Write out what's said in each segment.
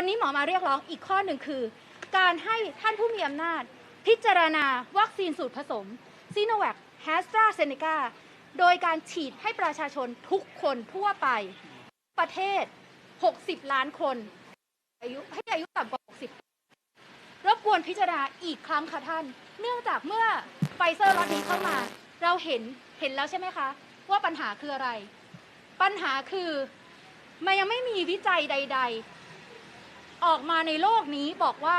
วันนี้หมอมาเรียกร้องอีกข้อหนึ่งคือ การให้ท่านผู้มีอำนาจ พิจารณาวัคซีนสูตรผสมซีโนแวคแฮสตราเซเนกาโดยการฉีดให้ประชาชนทุกคนทั่วไป ประเทศ 60 ล้านคน อายุให้อายุต่ำกว่า 60 รบกวนพิจารณาอีกครั้งค่ะท่าน เนื่องจากเมื่อไฟเซอร์ล็อตนี้เข้ามา เราเห็นเห็นแล้วใช่ไหมคะ ว่าปัญหาคืออะไร ปัญหาคือ มันยังไม่มีวิจัยใด ๆ ออกมาในโลกนี้บอกว่า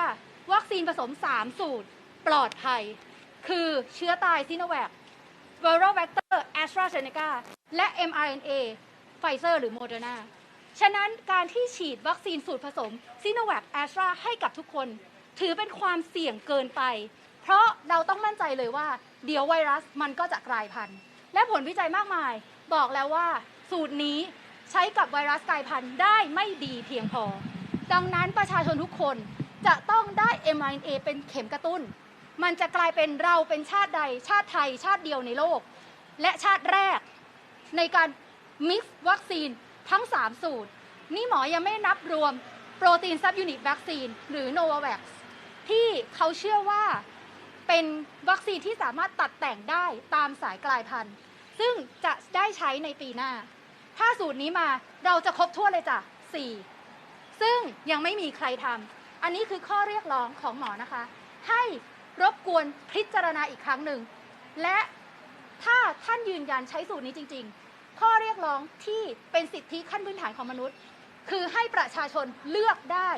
วัคซีนผสม 3 สูตรปลอดภัย คือเชื้อตายซิโนแวค viral vector AstraZeneca และ mRNA ไฟเซอร์หรือโมเดอร์นาฉะนั้นการที่ฉีดวัคซีนสูตรผสมซิโนแวคแอสตราให้กับทุกคน ถือเป็นความเสี่ยงเกินไป เพราะเราต้องมั่นใจเลยว่า เดี๋ยวไวรัสมันก็จะกลายพันธุ์ และผลวิจัยมากมาย บอกแล้วว่า สูตรนี้ใช้กับไวรัสกลายพันธุ์ได้ไม่ดีเพียงพอ ดังนั้นประชาชนทุกคนจะต้องได้ mRNA เป็นเข็มกระตุ้น มันจะกลายเป็นเราเป็นชาติใด ชาติไทย ชาติเดียวในโลก และชาติแรก ในการมิกซ์วัคซีนทั้ง 3 สูตร นี่หมอยังไม่นับรวมโปรตีนซับยูนิตวัคซีนหรือ Novavax ที่เขาเชื่อว่าเป็นวัคซีนที่สามารถตัดแต่งได้ตามสายกลายพันธุ์ ซึ่งจะได้ใช้ในปีหน้า ถ้าสูตรนี้มาเราจะครบถ้วเลยจ้ะ4 ซึ่งยังไม่มีใครทำอันนี้คือข้อเรียกร้องของหมอนะคะ ให้รบกวนพิจารณาอีกครั้งหนึ่ง และถ้าท่านยืนยันใช้สูตรนี้จริง ๆ ข้อเรียกร้องที่เป็นสิทธิขั้นพื้นฐานของมนุษย์ คือให้ประชาชนเลือกได้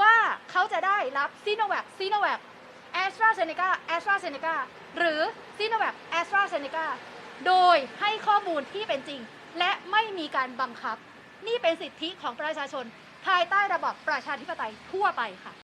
ว่าเขาจะได้รับซีโนแวคซีโนแวคแอสตราเซเนกาแอสตราเซเนกาหรือซีโนแวคแอสตราเซเนกาโดยให้ข้อมูลที่เป็นจริง และไม่มีการบังคับ นี่เป็นสิทธิของประชาชน ภายใต้ระบอบประชาธิปไตยทั่วไปค่ะ